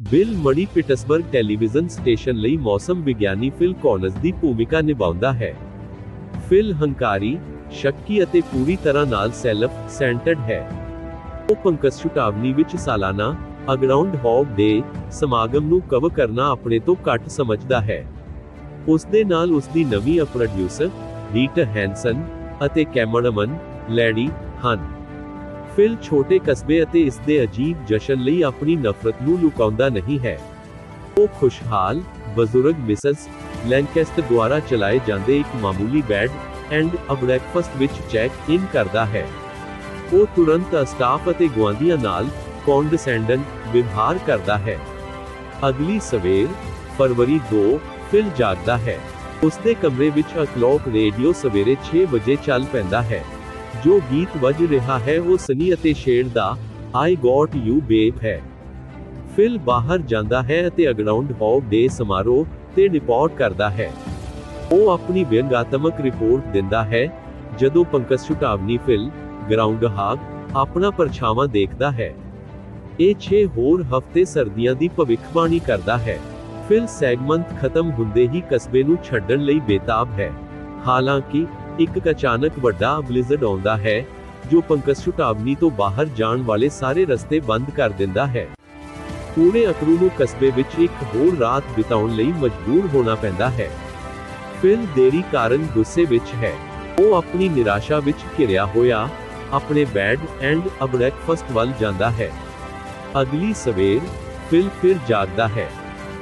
Bill ਮੜੀ Pittsburgh television station ਲਈ ਮੌਸਮ ਵਿਗਿਆਨੀ ਫਿਲ ਕੌਨਸ ਦੀ ਭੂਮਿਕਾ ਨਿਭਾਉਂਦਾ ਹੈ। ਫਿਲ ਹੰਕਾਰੀ, ਸ਼ੱਕੀ ਅਤੇ ਪੂਰੀ ਤਰ੍ਹਾਂ ਨਾਲ ਸੈਲਫ ਸੈਂਟਰਡ ਹੈ। ਉਹ ਪੰਕਜ ਵਿੱਚ ਸਾਲਾਨਾ ਅਗਰਾਉਂਡ ਹੌਗ ਦੇ ਸਮਾਗਮ ਨੂੰ ਕਵਰ ਕਰਨਾ ਆਪਣੇ ਤੋਂ ਘੱਟ ਸਮਝਦਾ ਹੈ। ਉਸ ਦੇ ਨਾਲ ਉਸ ਦੀ ਨਵੀਂ ਪ੍ਰੋਡਿਊਸਰ ਰੀਟ ਹੈਂਸਨ ਅਤੇ ਕੈਮਰਮਨ ਲੈਡੀ ਹਨ। ਫਿਲ ਛੋਟੇ ਕਸਬੇ ਅਤੇ ਇਸ ਦੇ ਅਜੀਬ ਜਸ਼ਨ ਲਈ ਆਪਣੀ ਨਫ਼ਰਤ ਨੂੰ ਲੁਕਾਉਂਦਾ ਨਹੀਂ ਹੈ। ਉਹ ਖੁਸ਼ਹਾਲ, ਬਜ਼ੁਰਗ ਮਿਸਸ ਲੈਂਕੈਸਟਰ ਦੁਆਰਾ ਚਲਾਏ ਜਾਂਦੇ ਇੱਕ ਮਾਮੂਲੀ ਬੈਡ ਐਂਡ ਅ ਬ੍ਰੈਕਫਾਸਟ ਵਿੱਚ ਚੈੱਕ ਇਨ ਕਰਦਾ ਹੈ। ਉਹ ਤੁਰੰਤ ਸਟਾਫ ਅਤੇ ਗੁਆਂਢੀਆਂ ਨਾਲ ਕੌਂਡਸੈਂਡੈਂਟ ਵਿਵਹਾਰ ਕਰਦਾ ਹੈ। ਅਗਲੀ ਸਵੇਰ, ਫਰਵਰੀ 2 ਫਿਲ ਜਾਗਦਾ ਹੈ। ਉਸਦੇ ਕਮਰੇ ਵਿੱਚ ਅਕਲੌਕ ਰੇਡੀਓ ਸਵੇਰੇ 6 ਵਜੇ ਚੱਲ ਪੈਂਦਾ ਹੈ। ਜੋ ਗੀਤ ਵੱਜ ਰਿਹਾ ਹੈ ਉਹ ਸਨੀ ਅਤੇ ਸ਼ੇਡ ਦਾ ਆਈ ਗॉट ਯੂ ਬੇਬ ਹੈ। ਫਿਲ ਬਾਹਰ ਜਾਂਦਾ ਹੈ ਅਤੇ ਅਗਰਾਉਂਡ ਹੌਗ ਦੇ ਸਮਾਰੋਹ ਤੇ ਰਿਪੋਰਟ ਕਰਦਾ ਹੈ। ਉਹ ਆਪਣੀ ਵਿਅੰਗਾਤਮਕ ਰਿਪੋਰਟ ਦਿੰਦਾ ਹੈ। ਜਦੋਂ Punxsutawney Phil groundhog ਆਪਣਾ ਪਰਛਾਵਾਂ ਦੇਖਦਾ ਹੈ। ਇਹ 6 ਹੋਰ ਹਫ਼ਤੇ ਸਰਦੀਆਂ ਦੀ ਭਵਿੱਖਬਾਣੀ ਕਰਦਾ ਹੈ। ਫਿਲ ਸੈਗਮੈਂਟ ਖਤਮ ਹੁੰਦੇ ਹੀ ਕਸਬੇ ਨੂੰ ਛੱਡਣ ਲਈ ਬੇਤਾਬ ਹੈ। ਹਾਲਾਂਕਿ ਇੱਕ ਅਚਾਨਕ ਵੱਡਾ ਬਲਿਜ਼ਰਡ ਆਉਂਦਾ ਹੈ, ਜੋ ਪੰਕਜ ਛੁਟਾਵਨੀ ਤੋਂ ਬਾਹਰ ਜਾਣ ਵਾਲੇ ਸਾਰੇ ਰਸਤੇ ਬੰਦ ਕਰ ਦਿੰਦਾ ਹੈ। ਪੂਰੇ ਅਕਰੂ ਨੂੰ ਕਸਬੇ ਵਿੱਚ ਇੱਕ ਹੋਰ ਰਾਤ ਬਿਤਾਉਣ ਲਈ ਮਜਬੂਰ ਹੋਣਾ ਪੈਂਦਾ ਹੈ। ਫਿਲ ਦੇਰੀ ਕਾਰਨ ਗੁੱਸੇ ਵਿੱਚ ਹੈ। ਉਹ ਆਪਣੀ ਨਿਰਾਸ਼ਾ ਵਿੱਚ ਘਿਰਿਆ ਹੋਇਆ, ਆਪਣੇ ਬੈਡ ਐਂਡ ਅ ਵੱਲ ਜਾਂਦਾ ਹੈ। ਅਗਲੀ ਸਵੇਰ, ਫਿਲ ਫਿਰ ਜਾਗਦਾ ਹੈ।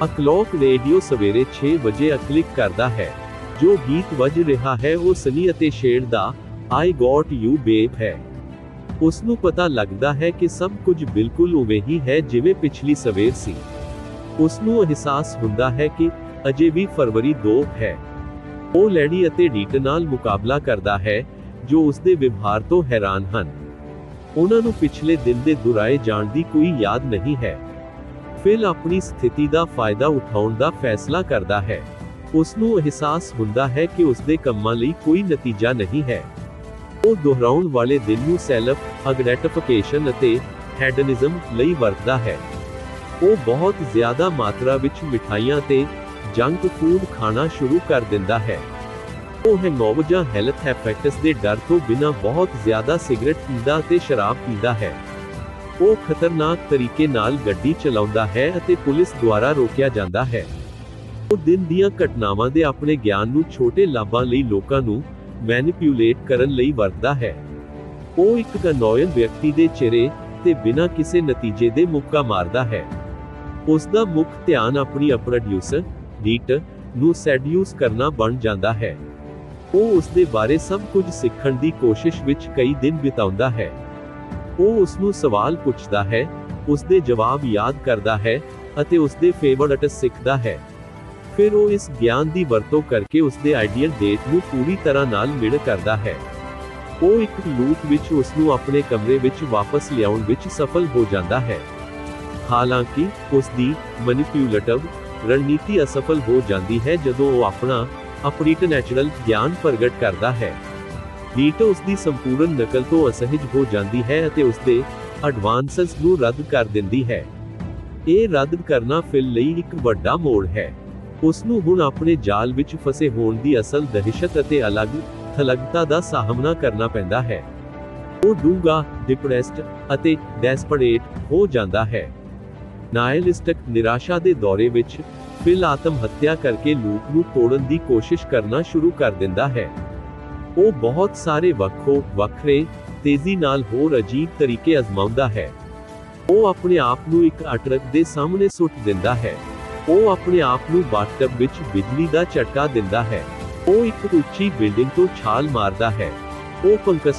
ਅਕਲੌਕ ਰੇਡੀਓ ਸਵੇਰੇ 6 ਵਜੇ ਅਕਲਿਕ ਕਰਦਾ ਹੈ। ਜੋ ਗੀਤ ਵੱਜ ਰਿਹਾ ਹੈ, ਉਹ ਸਨੀ ਅਤੇ ਸ਼ੇਡ ਦਾ ਆਈ ਗॉट ਯੂ ਬੇਬ ਹੈ। ਉਸ ਨੂੰ ਪਤਾ ਲੱਗਦਾ ਹੈ ਕਿ ਸਭ ਕੁਝ ਬਿਲਕੁਲ ਉਵੇਂ ਹੀ ਹੈ, ਜਿਵੇਂ ਪਿਛਲੀ ਸਵੇਰ ਸੀ। ਉਸ ਨੂੰ ਅਹਿਸਾਸ ਹੁੰਦਾ ਹੈ ਕਿ ਅਜੇ ਵੀ ਫਰਵਰੀ 2 ਹੈ। ਉਹ ਲੈਡੀ ਅਤੇ ਡੀਟ ਨਾਲ ਮੁਕਾਬਲਾ ਕਰਦਾ ਹੈ, ਜੋ ਉਸ ਦੇ ਵਿਵਹਾਰ ਤੋਂ ਹੈਰਾਨ ਹਨ। ਉਹਨਾਂ ਨੂੰ ਪਿਛਲੇ ਦਿਨ ਦੇ ਦੁਰਾਏ ਜਾਣ ਦੀ ਕੋਈ ਯਾਦ ਨਹੀਂ ਹੈ। ਫਿਲ ਆਪਣੀ ਸਥਿਤੀ ਦਾ ਫਾਇਦਾ ਉਠਾਉਣ ਦਾ ਫੈਸਲਾ ਕਰਦਾ ਹੈ। ਉਸ ਨੂੰ ਅਹਿਸਾਸ ਹੁੰਦਾ ਹੈ ਕਿ ਉਸ ਦੇ ਕੰਮਾਂ ਲਈ ਕੋਈ ਨਤੀਜਾ ਨਹੀਂ ਹੈ। ਉਹ ਦੁਹਰਾਉਣ ਵਾਲੇ ਦਿਨ ਨੂੰ ਸੈਲਫ ਅਗਰੈਟੀਫਿਕੇਸ਼ਨ ਅਤੇ ਹੈਡਨਿਜ਼ਮ ਲਈ ਵਰਤਦਾ ਹੈ। ਉਹ ਬਹੁਤ ਜ਼ਿਆਦਾ ਮਾਤਰਾ ਵਿੱਚ ਮਿਠਾਈਆਂ ਤੇ ਜੰਕ ਫੂਡ ਖਾਣਾ ਸ਼ੁਰੂ ਕਰ ਦਿੰਦਾ ਹੈ। ਉਹ ਹੈਂਗਓਵਰ ਜਾਂ ਹੈਲਥ ਇਫੈਕਟਸ ਦੇ ਡਰ ਤੋਂ ਬਿਨਾਂ ਬਹੁਤ ਜ਼ਿਆਦਾ ਸਿਗਰਟ ਪੀਂਦਾ ਅਤੇ ਸ਼ਰਾਬ ਪੀਂਦਾ ਹੈ। ਉਹ ਖਤਰਨਾਕ ਤਰੀਕੇ ਨਾਲ ਗੱਡੀ ਚਲਾਉਂਦਾ ਹੈ ਅਤੇ ਪੁਲਿਸ ਦੁਆਰਾ ਰੋਕਿਆ ਜਾਂਦਾ ਹੈ। ਉਹ ਦਿਨ ਦੀਆਂ ਘਟਨਾਵਾਂ ਦੇ ਆਪਣੇ ਗਿਆਨ ਨੂੰ ਛੋਟੇ ਲਾਭਾਂ ਲਈ ਲੋਕਾਂ ਨੂੰ ਮੈਨੀਪਿਊਲੇਟ ਕਰਨ ਲਈ ਵਰਤਦਾ ਹੈ। ਉਹ ਇੱਕ ਕਨੋਇਨ ਵਿਅਕਤੀ ਦੇ ਚਿਹਰੇ ਤੇ ਬਿਨਾਂ ਕਿਸੇ ਨਤੀਜੇ ਦੇ ਮੁੱਕਾ ਮਾਰਦਾ ਹੈ। ਉਸ ਦਾ ਮੁੱਖ ਧਿਆਨ ਆਪਣੀ ਪ੍ਰੋਡਿਊਸਰ ਰੀਟ ਨੂੰ ਸੈਡਿਊਸ ਕਰਨਾ ਬਣ ਜਾਂਦਾ ਹੈ। ਉਹ ਉਸ ਦੇ ਬਾਰੇ ਸਭ ਕੁਝ ਸਿੱਖਣ ਦੀ ਕੋਸ਼ਿਸ਼ ਵਿੱਚ ਕਈ ਦਿਨ ਬਿਤਾਉਂਦਾ ਹੈ। ਉਹ ਉਸ ਨੂੰ ਸਵਾਲ ਪੁੱਛਦਾ ਹੈ, ਉਸ ਦੇ ਜਵਾਬ ਯਾਦ ਕਰਦਾ ਹੈ ਅਤੇ ਉਸ ਦੇ ਫੇਵਰਟਸ ਸਿੱਖਦਾ ਹੈ। ਫਿਰ ਉਹ ਇਸ ਗਿਆਨ ਦੀ ਵਰਤੋਂ ਕਰਕੇ ਉਸ ਦੇ ਆਈਡੀਅਲ ਡੇਟ ਨੂੰ ਪੂਰੀ ਤਰ੍ਹਾਂ ਨਾਲ ਮਿਲ ਕਰਦਾ ਹੈ। ਉਹ ਇੱਕ ਲੂਪ ਵਿੱਚ ਉਸ ਨੂੰ ਆਪਣੇ ਕਮਰੇ ਵਿੱਚ ਵਾਪਸ ਲਿਆਉਣ ਵਿੱਚ ਸਫਲ ਹੋ ਜਾਂਦਾ ਹੈ। ਹਾਲਾਂਕਿ ਉਸ ਦੀ ਮੈਨੀਪਿਊਲੇਟਿਵ ਰਣਨੀਤੀ ਅਸਫਲ ਹੋ ਜਾਂਦੀ ਹੈ ਜਦੋਂ ਉਹ ਆਪਣਾ ਅਪਰੀਟਨੈਚੁਰਲ ਗਿਆਨ ਪ੍ਰਗਟ ਕਰਦਾ ਹੈ। ਰੀਟ ਉਸ ਦੀ ਸੰਪੂਰਨ ਨਕਲ ਤੋਂ ਅਸਹਿਜ ਹੋ ਜਾਂਦੀ ਹੈ ਅਤੇ ਉਸ ਦੇ ਐਡਵਾਂਸਸ ਨੂੰ ਰੱਦ ਕਰ ਦਿੰਦੀ ਹੈ। ਇਹ ਰੱਦ ਕਰਨਾ ਫਿਲ ਲਈ ਇੱਕ ਵੱਡਾ ਮੋੜ ਹੈ। ਉਸ ਨੂੰ ਹੁਣ ਆਪਣੇ ਜਾਲ ਵਿੱਚ ਫਸੇ ਹੋਣ ਦੀ ਅਸਲ ਦਹਿਸ਼ਤ ਅਤੇ ਅਲੱਗ ਥਲਗਤਾ ਦਾ ਸਾਹਮਣਾ ਕਰਨਾ ਪੈਂਦਾ ਹੈ। ਉਹ ਡੂੰਗਾ ਡਿਪਰੈਸਡ ਅਤੇ ਡੈਸਪਰੇਟ ਹੋ ਜਾਂਦਾ ਹੈ। ਨਾਇਲਿਸਟਿਕ ਨਿਰਾਸ਼ਾ ਦੇ ਦੌਰੇ ਵਿੱਚ ਫਿਲ ਆਤਮ ਹੱਤਿਆ ਕਰਕੇ ਲੂਪ ਨੂੰ ਤੋੜਨ ਦੀ ਕੋਸ਼ਿਸ਼ ਕਰਨਾ ਸ਼ੁਰੂ ਕਰ ਦਿੰਦਾ ਹੈ। ਉਹ ਬਹੁਤ ਸਾਰੇ ਵੱਖੋ ਵੱਖਰੇ, ਤੇਜ਼ੀ ਨਾਲ ਹੋਰ ਅਜੀਬ ਤਰੀਕੇ ਅਜ਼ਮਾਉਂਦਾ ਹੈ। ਉਹ ਆਪਣੇ ਆਪ ਨੂੰ ਇੱਕ ਅਟਰਕ ਦੇ ਸਾਹਮਣੇ ਸੁੱਟ ਦਿੰਦਾ ਹੈ। ਉਹ ਆਪਣੇ ਆਪ ਨੂੰ ਬਾਥਟਬ ਵਿੱਚ ਬਿਜਲੀ ਦਾ ਝਟਕਾ ਦਿੰਦਾ ਹੈ। ਉਹ ਇੱਕ ਉੱਚੀ ਬਿਲਡਿੰਗ ਤੋਂ ਛਾਲ ਮਾਰਦਾ ਹੈ। ਉਹ ਪੰਕਜ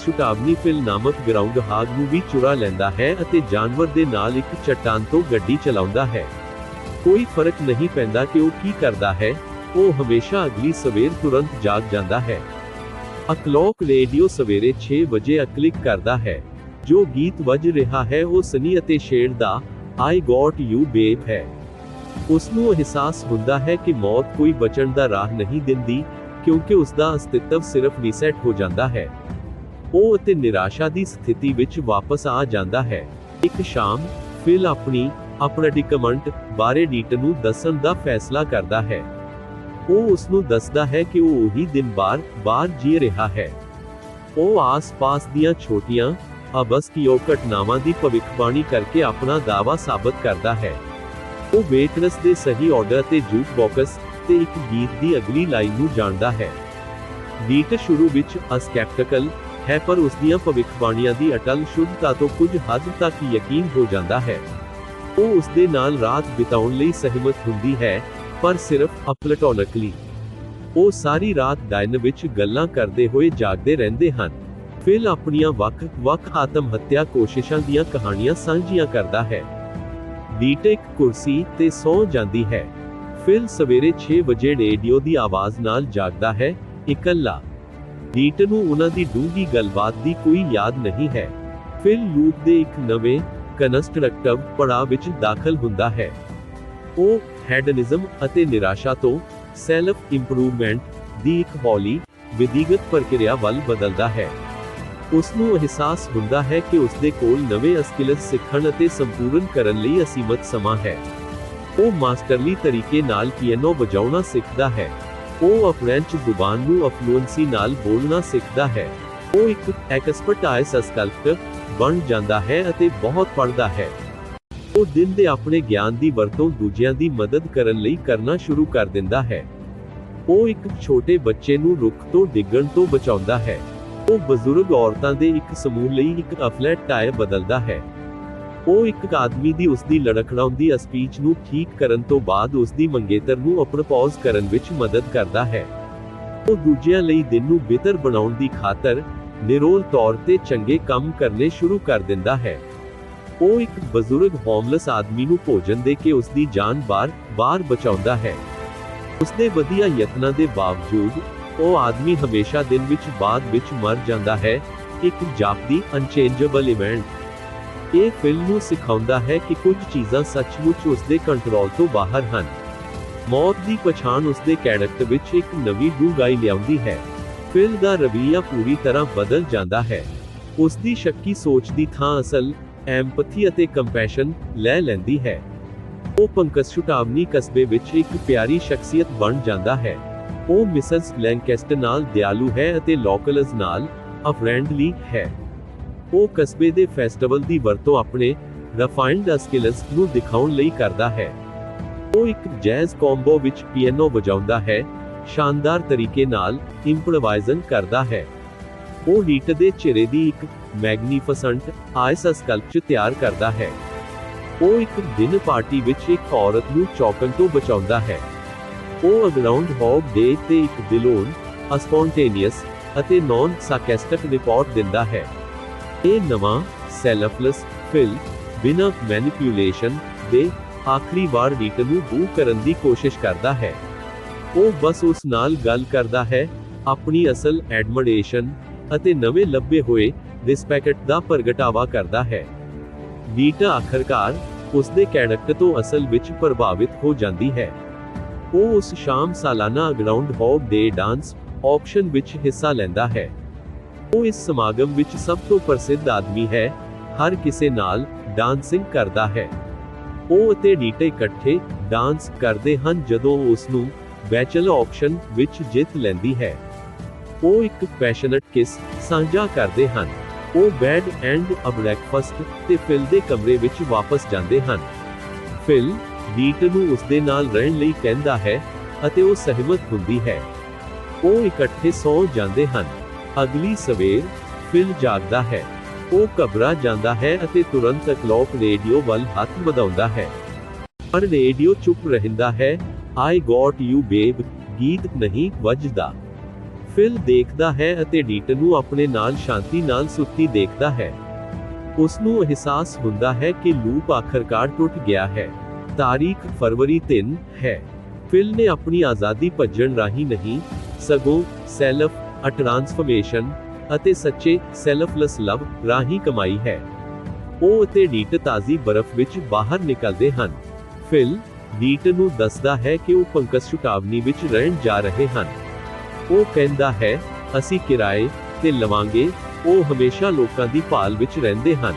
ਫਿਲ ਨਾਮਕ ਗਰਾਊਂਡ ਹਾਗ ਨੂੰ ਵੀ ਚੁਰਾ ਲੈਂਦਾ ਹੈ ਅਤੇ ਜਾਨਵਰ ਦੇ ਨਾਲ ਇੱਕ ਚਟਾਨ ਤੋਂ ਗੱਡੀ ਚਲਾਉਂਦਾ ਹੈ। ਕੋਈ ਫ਼ਰਕ ਨਹੀਂ ਪੈਂਦਾ ਕਿ ਉਹ ਕੀ ਕਰਦਾ ਹੈ। ਉਹ ਹਮੇਸ਼ਾ ਅਗਲੀ ਸਵੇਰ ਤੁਰੰਤ ਜਾਗ ਜਾਂਦਾ ਹੈ। ਅਕਲੋਕ ਰੇਡੀਓ ਸਵੇਰੇ 6 ਵਜੇ ਅਕਲਿਕ ਕਰਦਾ ਹੈ। ਜੋ ਗੀਤ ਵੱਜ ਰਿਹਾ ਹੈ ਉਹ ਸਨੀ ਅਤੇ ਸ਼ੇਰ ਦਾ ਆਈ ਗੋਟ ਯੂ ਬੇਬ ਹੈ। ਉਸ ਨੂੰ ਅਹਿਸਾਸ ਹੁੰਦਾ ਹੈ ਕਿ ਮੌਤ ਕੋਈ ਬਚਣ ਦਾ ਰਾਹ ਨਹੀਂ ਦਿੰਦੀ, ਕਿਉਂਕਿ ਉਸ ਦਾ ਅਸਤਿਤਵ ਸਿਰਫ ਰੀਸੈਟ ਹੋ ਜਾਂਦਾ ਹੈ। ਉਹ ਅਤੇ ਨਿਰਾਸ਼ਾ ਦੀ ਸਥਿਤੀ ਵਿੱਚ ਵਾਪਸ ਆ ਜਾਂਦਾ ਹੈ। ਇੱਕ ਸ਼ਾਮ, ਫਿਲ ਆਪਣੀ ਅਪਰੈਡਿਕਮੈਂਟ ਬਾਰੇ ਡੀਟ ਨੂੰ ਦੱਸਣ ਦਾ ਫੈਸਲਾ ਕਰਦਾ ਹੈ। ਉਹ ਉਸ ਨੂੰ ਦੱਸਦਾ ਹੈ ਕਿ ਉਹ ਉਹੀ ਦਿਨ ਬਾਰ ਬਾਰ ਜੀ ਰਿਹਾ ਹੈ। ਉਹ ਆਸ-ਪਾਸ ਦੀਆਂ ਛੋਟੀਆਂ ਅਬਸਕੀਓ ਘਟਨਾਵਾਂ ਦੀ ਭਵਿੱਖਬਾਣੀ ਕਰਕੇ ਆਪਣਾ ਦਾਅਵਾ ਸਾਬਤ ਕਰਦਾ ਹੈ। ਉਹ ਵੇਟਰਸ ਦੇ ਸਹੀ ਆਰਡਰ ਤੇ ਜੂਕ ਬਾਕਸ ਤੇ ਇੱਕ ਗੀਤ ਦੀ ਅਗਲੀ ਲਾਈਨ ਨੂੰ ਜਾਣਦਾ ਹੈ। ਡੀਟ ਸ਼ੁਰੂ ਵਿੱਚ ਅਸਕੈਪਟੀਕਲ ਹੈ ਪਰ ਉਸ ਦੀਆਂ ਭਵਿੱਖਬਾਣੀਆਂ ਦੀ ਅਟਲ ਸ਼ੁੱਧਤਾ ਤੋਂ ਕੁਝ ਹੱਦ ਤੱਕ ਯਕੀਨ ਹੋ ਜਾਂਦਾ ਹੈ। ਉਹ ਉਸ ਦੇ ਨਾਲ ਰਾਤ ਬਿਤਾਉਣ ਲਈ ਸਹਿਮਤ ਹੁੰਦੀ ਹੈ, ਪਰ ਸਿਰਫ ਅਪਲਟੋਨਿਕਲੀ ਉਹ ਸਾਰੀ ਰਾਤ ਡਾਇਨ ਵਿੱਚ ਗੱਲਾਂ ਕਰਦੇ ਹੋਏ ਜਾਗਦੇ ਰਹਿੰਦੇ ਹਨ। ਫਿਲ ਆਪਣੀਆਂ ਵੱਖ-ਵੱਖ ਆਤਮ ਹੱਤਿਆ ਕੋਸ਼ਿਸ਼ਾਂ ਦੀਆਂ ਕਹਾਣੀਆਂ ਸਾਂਝੀਆਂ ਕਰਦਾ ਹੈ। ਡੀਟ ਕੁਰਸੀ ਤੇ ਸੌ ਜਾਂਦੀ ਹੈ। ਫਿਲ ਸਵੇਰੇ 6 ਵਜੇ ਰੇਡੀਓ ਦੀ ਆਵਾਜ਼ ਨਾਲ ਜਾਗਦਾ ਹੈ, ਇਕੱਲਾ। ਡੀਟ ਨੂੰ ਉਹਨਾਂ ਦੀ ਡੂੰਗੀ ਗੱਲਬਾਤ ਦੀ ਕੋਈ ਯਾਦ ਨਹੀਂ ਹੈ। ਫਿਲ ਲੂਪ ਦੇ ਇੱਕ ਨਵੇਂ ਕਨਸਟਰਕਟਿਵ ਪੜਾਅ ਵਿੱਚ ਦਾਖਲ ਹੁੰਦਾ ਹੈ। ਉਹ ਹੈਡਨਿਜ਼ਮ ਅਤੇ ਨਿਰਾਸ਼ਾ ਤੋਂ ਸੈਲਫ ਇੰਪਰੂਵਮੈਂਟ ਦੀ ਇੱਕ ਹੌਲੀ, ਵਿਧੀਗਤ ਪ੍ਰਕਿਰਿਆ ਵੱਲ ਬਦਲਦਾ ਹੈ। ਉਸ ਨੂੰ ਅਹਿਸਾਸ ਹੁੰਦਾ ਹੈ ਕਿ ਉਸ ਦੇ ਕੋਲ ਨਵੇਂ ਸਕਿੱਲਸ ਸਿੱਖਣ ਅਤੇ ਸੰਪੂਰਨ ਕਰਨ ਲਈ ਅਸੀਮਤ ਸਮਾਂ ਹੈ। ਉਹ ਮਾਸਟਰਲੀ ਤਰੀਕੇ ਨਾਲ ਪੀਆਨੋ ਵਜਾਉਣਾ ਸਿੱਖਦਾ ਹੈ। ਉਹ ਫ੍ਰੈਂਚ ਜ਼ੁਬਾਨ ਨੂੰ ਅਫਲੂਐਂਸੀ ਨਾਲ ਬੋਲਣਾ ਸਿੱਖਦਾ ਹੈ। ਉਹ ਇੱਕ ਐਕਸਪਰਟ ਆਇਸ ਸਕਲਪਟਰ ਬਣ ਜਾਂਦਾ ਹੈ ਅਤੇ ਬਹੁਤ ਪੜ੍ਹਦਾ ਹੈ। ਉਹ ਦਿਨ ਦੇ ਆਪਣੇ ਗਿਆਨ ਦੀ ਵਰਤੋਂ ਦੂਜਿਆਂ ਦੀ ਮਦਦ ਕਰਨ ਲਈ ਕਰਨਾ ਸ਼ੁਰੂ ਕਰ ਦਿੰਦਾ ਹੈ। ਉਹ ਇੱਕ ਛੋਟੇ ਬੱਚੇ ਨੂੰ ਰੁੱਖ ਤੋਂ ਡਿੱਗਣ ਤੋਂ ਬਚਾਉਂਦਾ ਹੈ। ਉਹ ਬਜ਼ੁਰਗ ਔਰਤਾਂ ਦੇ ਇੱਕ ਸਮੂਹ ਲਈ ਇੱਕ ਅਫਲੈਟ ਟਾਇਰ ਬਦਲਦਾ ਹੈ। ਉਹ ਇੱਕ ਆਦਮੀ ਦੀ ਉਸ ਦੀ ਲੜਖੜਾਉਂਦੀ ਸਪੀਚ ਨੂੰ ਠੀਕ ਕਰਨ ਤੋਂ ਬਾਅਦ ਉਸ ਦੀ ਮੰਗੇਤਰ ਨੂੰ ਅਪਰਪੋਜ਼ ਕਰਨ ਵਿੱਚ ਮਦਦ ਕਰਦਾ ਹੈ। ਉਹ ਦੂਜਿਆਂ ਲਈ ਦਿਨ ਨੂੰ ਬਿਹਤਰ ਬਣਾਉਣ ਦੀ ਖਾਤਰ ਨਿਰੋਲ ਤੌਰ ਤੇ ਚੰਗੇ ਕੰਮ ਕਰਨੇ ਸ਼ੁਰੂ ਕਰ ਦਿੰਦਾ ਹੈ। ਉਹ ਇੱਕ ਬਜ਼ੁਰਗ ਹੋਮਲੈਸ ਆਦਮੀ ਨੂੰ ਭੋਜਨ ਦੇ ਕੇ ਉਸ ਦੀ ਜਾਨ ਬਾਰ-ਬਾਰ ਬਚਾਉਂਦਾ ਹੈ। ਉਸ ਦੇ ਵਧੀਆ ਯਤਨਾਂ ਦੇ ਬਾਵਜੂਦ ਉਹ ਆਦਮੀ ਹਮੇਸ਼ਾ ਦਿਨ ਵਿੱਚ ਬਾਅਦ ਵਿੱਚ ਮਰ ਜਾਂਦਾ ਹੈ, ਇੱਕ ਜਾਪਦੀ ਅਨਚੇਂਜੇਬਲ ਇਵੈਂਟ ਇਹ ਫਿਲਮ ਨੂੰ ਸਿਖਾਉਂਦਾ ਹੈ ਕਿ ਕੁਝ ਚੀਜ਼ਾਂ ਸੱਚਮੁੱਚ ਉਸ ਕੰਟਰੋਲ ਤੋਂ ਬਾਹਰ ਹਨ। ਮੌਤ ਦੀ ਪਛਾਣ ਉਸ ਕੈਰੈਕਟਰ ਵਿੱਚ ਇੱਕ ਨਵੀਂ ਡੂੰਘਾਈ ਲਿਆਉਂਦੀ ਹੈ। ਫਿਲ ਦਾ ਰਵਈਆ ਪੂਰੀ ਤਰ੍ਹਾਂ ਬਦਲ ਜਾਂਦਾ ਹੈ। ਉਸਦੀ ਸ਼ੱਕੀ ਸੋਚ ਦੀ ਥਾਂ ਅਸਲ ਐਮਪਥੀ ਅਤੇ ਕੰਪੈਸ਼ਨ ਲੈ ਲੈਂਦੀ ਹੈ। ਉਹ ਪੰਕਜ ਛੁਟਾਵਨੀ ਕਸਬੇ ਵਿੱਚ ਇੱਕ ਪਿਆਰੀ ਸ਼ਖਸੀਅਤ ਬਣ ਜਾਂਦਾ ਹੈ। ਉਹ ਮਿਸਸ ਲੈਂਕੈਸਟਰ ਨਾਲ ਦਿਆਲੂ ਹੈ ਅਤੇ ਲੋਕਲਜ਼ ਨਾਲ ਅਫਰੈਂਡਲੀ ਹੈ। ਉਹ ਕਸਬੇ ਦੇ ਫੈਸਟੀਵਲ ਦੀ ਵਰਤੋਂ ਆਪਣੇ ਰਫਾਈਨਡ ਸਕਿੱਲਸ ਨੂੰ ਦਿਖਾਉਣ ਲਈ ਕਰਦਾ ਹੈ। ਉਹ ਇੱਕ ਜੈਜ਼ ਕੰਬੋ ਵਿੱਚ ਪੀਆਨੋ ਵਜਾਉਂਦਾ ਹੈ, ਸ਼ਾਨਦਾਰ ਤਰੀਕੇ ਨਾਲ ਇੰਪਰੋਵਾਈਜ਼ਨ ਕਰਦਾ ਹੈ। ਉਹ ਹੀਟ ਦੇ ਚਿਹਰੇ ਦੀ ਇੱਕ ਮੈਗਨੀਫੀਸੈਂਟ ਆਇਸ ਸਕਲਪਚਰ ਤਿਆਰ ਕਰਦਾ ਹੈ। ਉਹ ਇੱਕ ਦਿਨ ਪਾਰਟੀ ਵਿੱਚ ਇੱਕ ਔਰਤ ਨੂੰ ਚੌਕਣ ਤੋਂ ਬਚਾਉਂਦਾ ਹੈ। ਉਹ ਅਗਰਾਉਂਡ ਹੌਗ ਡੇ ਤੇ ਇੱਕ ਦਿਲੋਨ ਅਸਪੌਂਟੇਨੀਅਸ ਅਤੇ ਨੌਨ ਸਾਰਕੈਸਟਿਕ ਰਿਪੋਰਟ ਦਿੰਦਾ ਹੈ। ਇਹ ਨਵਾਂ ਸੈਲਫਲੈਸ ਫਿਲ ਬਿਨਾਂ ਮੈਨੀਪਿਊਲੇਸ਼ਨ ਦੇ ਆਖਰੀ ਵਾਰ ਰੀਟ ਨੂੰ ਬੂ ਕਰਨ ਦੀ ਕੋਸ਼ਿਸ਼ ਕਰਦਾ ਹੈ। ਉਹ ਬਸ ਉਸ ਨਾਲ ਗੱਲ ਕਰਦਾ ਹੈ, ਆਪਣੀ ਅਸਲ ਐਡਮਿਰੇਸ਼ਨ ਅਤੇ ਨਵੇਂ ਲੱਭੇ ਹੋਏ ਰਿਸਪੈਕਟ ਦਾ ਪ੍ਰਗਟਾਵਾ ਕਰਦਾ ਹੈ। ਡੀਟਾ ਆਖਰਕਾਰ ਉਸਦੇ ਕੈਰੈਕਟਰ ਤੋਂ ਅਸਲ ਵਿੱਚ ਪ੍ਰਭਾਵਿਤ ਹੋ ਜਾਂਦੀ ਹੈ। ਉਹ ਉਸ ਸ਼ਾਮ ਸਾਲਾਨਾ groundhog day dance option ਵਿੱਚ ਹਿੱਸਾ ਲੈਂਦਾ ਹੈ। ਉਹ ਇਸ ਸਮਾਗਮ ਵਿੱਚ ਸਭ ਤੋਂ ਪ੍ਰਸਿੱਧ ਆਦਮੀ ਹੈ, ਹਰ ਕਿਸੇ ਨਾਲ ਡਾਂਸਿੰਗ ਕਰਦਾ ਹੈ। ਉਹ ਅਤੇ ਡੀਟਾ ਇਕੱਠੇ ਡਾਂਸ ਕਰਦੇ ਹਨ ਜਦੋਂ ਉਸ ਨੂੰ ਬੈਚਲਰ ਆਪਸ਼ਨ ਵਿੱਚ ਜਿੱਤ ਲੈਂਦੀ ਹੈ। ਉਹ ਇੱਕ ਪੈਸ਼ਨੇਟ ਕਿਸ ਸਾਂਝਾ ਕਰਦੇ ਹਨ। ਉਹ ਬੈਡ ਐਂਡ ਅ ਬ੍ਰੈਕਫਾਸਟ ਤੇ ਫਿਲ ਦੇ ਕਮਰੇ ਵਿੱਚ ਵਾਪਸ ਜਾਂਦੇ ਹਨ। ਫਿਲ ਡੀਟ ਨੂੰ ਉਸਦੇ ਨਾਲ ਰਹਿਣ ਲਈ ਕਹਿੰਦਾ ਹੈ ਅਤੇ ਉਹ ਸਹਿਮਤ ਹੁੰਦੀ ਹੈ। ਉਹ ਇਕੱਠੇ ਸੌ ਜਾਂਦੇ ਹਨ। ਅਗਲੀ ਸਵੇਰ ਫਿਲ ਜਾਗਦਾ ਹੈ। ਉਹ ਘਬਰਾ ਜਾਂਦਾ ਹੈ ਅਤੇ ਤੁਰੰਤ ਕਲੌਕ ਰੇਡੀਓ ਵੱਲ ਹੱਥ ਵਧਾਉਂਦਾ ਹੈ। ਪਰ ਰੇਡੀਓ ਚੁੱਪ ਰਹਿੰਦਾ ਹੈ। ਆਈ ਗॉट ਯੂ ਬੇਬ ਗੀਤ ਨਹੀਂ ਵੱਜਦਾ। ਫਿਲ ਦੇਖਦਾ ਹੈ ਅਤੇ ਡੀਟ ਨੂੰ ਆਪਣੇ ਨਾਲ ਸ਼ਾਂਤੀ ਨਾਲ ਸੁੱਤੀ ਦੇਖਦਾ ਹੈ। ਉਸ ਨੂੰ ਅਹਿਸਾਸ ਹੁੰਦਾ ਹੈ ਕਿ ਲੂਪ ਆਖਰਕਾਰ ਟੁੱਟ ਗਿਆ ਹੈ। ਤਾਰੀਖ ਫਰਵਰੀ 3 ਹੈ। ਫਿਲ ਨੇ ਆਪਣੀ ਆਜ਼ਾਦੀ ਭੱਜਣ ਰਾਹੀਂ ਨਹੀਂ, ਸਗੋਂ ਸੈਲਫ ਅ ਟ੍ਰਾਂਸਫਰਮੇਸ਼ਨ ਅਤੇ ਸੱਚੇ ਸੈਲਫਲੈਸ ਲਵ ਰਾਹੀਂ ਕਮਾਈ ਹੈ। ਉਹ ਅਤੇ ਡੀਟ ਤਾਜ਼ੀ ਬਰਫ਼ ਵਿੱਚ ਬਾਹਰ ਨਿਕਲਦੇ ਹਨ। ਫਿਲ ਡੀਟ ਨੂੰ ਦੱਸਦਾ ਹੈ ਕਿ ਉਹ ਪੰਕਸ ਛੁਟਾਵਨੀ ਵਿੱਚ ਰਹਿਣ ਜਾ ਰਹੇ ਹਨ। ਉਹ ਕਹਿੰਦਾ ਹੈ, ਅਸੀਂ ਕਿਰਾਏ ਤੇ ਲਵਾਂਗੇ, ਉਹ ਹਮੇਸ਼ਾ ਲੋਕਾਂ ਦੀ ਭਾਲ ਵਿੱਚ ਰਹਿੰਦੇ ਹਨ।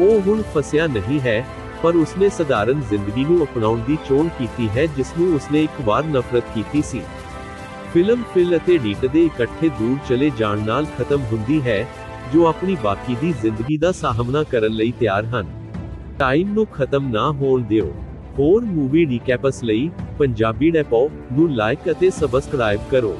ਉਹ ਹੁਣ ਫਸਿਆ ਨਹੀਂ ਹੈ ਪਰ ਉਸਨੇ ਸਧਾਰਨ ਜ਼ਿੰਦਗੀ ਨੂੰ ਅਪਣਾਉਣ ਦੀ ਚੋਣ ਕੀਤੀ ਹੈ ਜਿਸ ਨੂੰ ਉਸਨੇ ਇੱਕ ਵਾਰ ਨਫ਼ਰਤ ਕੀਤੀ ਸੀ। ਫਿਲਮ ਫਿਲ ਅਤੇ ਡੀਟ ਦੇ ਇਕੱਠੇ ਦੂਰ ਚਲੇ ਜਾਣ ਨਾਲ ਖਤਮ ਹੁੰਦੀ ਹੈ, ਜੋ ਆਪਣੀ ਬਾਕੀ ਦੀ ਜ਼ਿੰਦਗੀ ਦਾ ਸਾਹਮਣਾ ਕਰਨ ਲਈ ਤਿਆਰ ਹਨ। ਟਾਈਮ ਨੂੰ ਖਤਮ ਨਾ ਹੋਣ ਦਿਓ। ਹੋਰ ਮੂਵੀ ਰੀਕੈਪਸ ਲਈ ਪੰਜਾਬੀ ਡੈਪੋ ਨੂੰ ਲਾਈਕ ਅਤੇ ਸਬਸਕ੍ਰਾਈਬ ਕਰੋ।